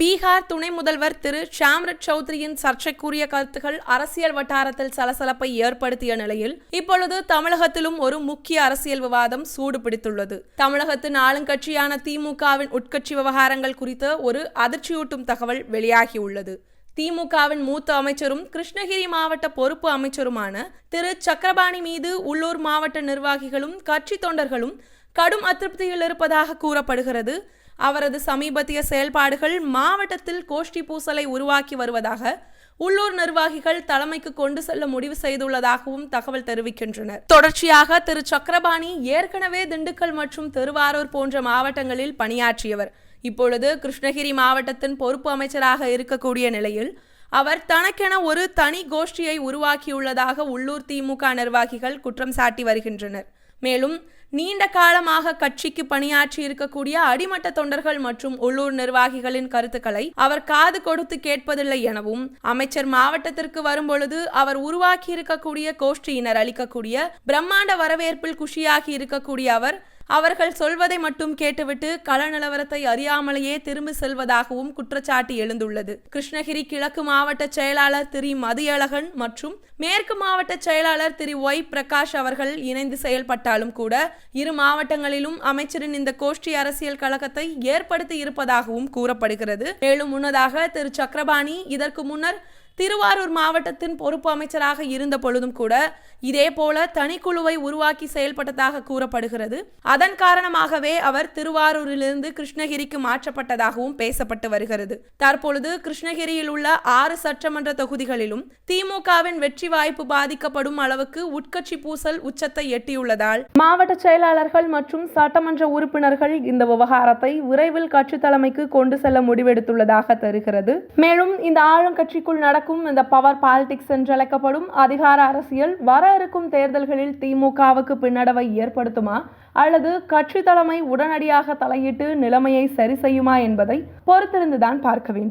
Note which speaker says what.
Speaker 1: பீகார் துணை முதல்வர் திரு ஷாம்ரத் சௌத்ரியின் சர்ச்சைக்குரிய கருத்துகள் அரசியல் வட்டாரத்தில் சலசலப்பை ஏற்படுத்திய நிலையில் இப்பொழுது தமிழகத்திலும் ஒரு முக்கிய அரசியல் விவாதம் சூடுபிடித்துள்ளது தமிழகத்தின் ஆளுங்கட்சியான திமுகவின் உட்கட்சி விவகாரங்கள் குறித்த ஒரு அதிர்ச்சியூட்டும் தகவல் வெளியாகியுள்ளது திமுகவின் மூத்த அமைச்சரும் கிருஷ்ணகிரி மாவட்ட பொறுப்பு அமைச்சருமான திரு சக்கரபாணி மீது உள்ளூர் மாவட்ட நிர்வாகிகளும் கட்சி தொண்டர்களும் கடும் அதிருப்தியில் இருப்பதாக கூறப்படுகிறது அவரது சமீபத்திய செயல்பாடுகள் மாவட்டத்தில் கோஷ்டி பூசலை உருவாக்கி வருவதாக உள்ளூர் நிர்வாகிகள் தலைமைக்கு கொண்டு செல்ல முடிவு செய்துள்ளதாகவும் தகவல் தெரிவிக்கின்றனர் தொடர்ச்சியாக திரு சக்கரபாணி ஏற்கனவே திண்டுக்கல் மற்றும் திருவாரூர் போன்ற மாவட்டங்களில் பணியாற்றியவர் இப்பொழுது கிருஷ்ணகிரி மாவட்டத்தின் பொறுப்பு அமைச்சராக இருக்கக்கூடிய நிலையில் அவர் தனக்கென ஒரு தனி கோஷ்டியை உருவாக்கியுள்ளதாக உள்ளூர் திமுக நிர்வாகிகள் குற்றம் சாட்டி வருகின்றனர் மேலும் நீண்ட காலமாக கட்சிக்கு பணியாற்றி இருக்கக்கூடிய அடிமட்ட தொண்டர்கள் மற்றும் உள்ளூர் நிர்வாகிகளின் கருத்துக்களை அவர் காது கொடுத்து கேட்பதில்லை எனவும் அமைச்சர் மாவட்டத்திற்கு வரும்பொழுது அவர் உருவாக்கி இருக்கக்கூடிய கோஷ்டியினர் அளிக்கக்கூடிய பிரம்மாண்ட வரவேற்பில் குஷியாகி இருக்கக்கூடிய அவர் அவர்கள் சொல்வதை மட்டும் கேட்டுவிட்டு கள நிலவரத்தை அறியாமலேயே திரும்பி செல்வதாகவும் குற்றச்சாட்டு எழுந்துள்ளது கிருஷ்ணகிரி கிழக்கு மாவட்ட செயலாளர் திரு மதியழகன் மற்றும் மேற்கு மாவட்ட செயலாளர் திரு ஒய் பிரகாஷ் அவர்கள் இணைந்து செயல்பட்டாலும் கூட இரு மாவட்டங்களிலும் அமைச்சரின் இந்த கோஷ்டி அரசியல் கழகத்தை ஏற்படுத்தி இருப்பதாகவும் கூறப்படுகிறது மேலும் முன்னதாக திரு சக்கரபாணி இதற்கு முன்னர் திருவாரூர் மாவட்டத்தின் பொறுப்பு அமைச்சராக இருந்த பொழுதும் கூட இதே போல தனிக்குழுவை உருவாக்கி செயல்பட்டதாக கூறப்படுகிறது அதன் காரணமாகவே அவர் திருவாரூரிலிருந்து கிருஷ்ணகிரிக்கு மாற்றப்பட்டதாகவும் பேசப்பட்டு வருகிறது தற்பொழுது கிருஷ்ணகிரியில் உள்ள ஆறு சட்டமன்ற தொகுதிகளிலும் திமுகவின் வெற்றி வாய்ப்பு பாதிக்கப்படும் அளவுக்கு உட்கட்சி பூசல் உச்சத்தை எட்டியுள்ளதால் மாவட்ட செயலாளர்கள் மற்றும் சட்டமன்ற உறுப்பினர்கள் இந்த விவகாரத்தை விரைவில் கட்சி தலைமைக்கு கொண்டு செல்ல முடிவெடுத்துள்ளதாக தெரிகிறது மேலும் இந்த ஆளும் கட்சிக்குள் நடக்கும் நடக்கும் இந்த பவர் பாலிடிக்ஸ் என்று அழைக்கப்படும் அதிகார அரசியல் வர இருக்கும் தேர்தல்களில் திமுகவுக்கு பின்னடைவை ஏற்படுத்துமா அல்லது கட்சி தலைமை உடனடியாக தலையிட்டு நிலைமையை சரி செய்யுமா என்பதை பொறுத்திருந்துதான் பார்க்க வேண்டும்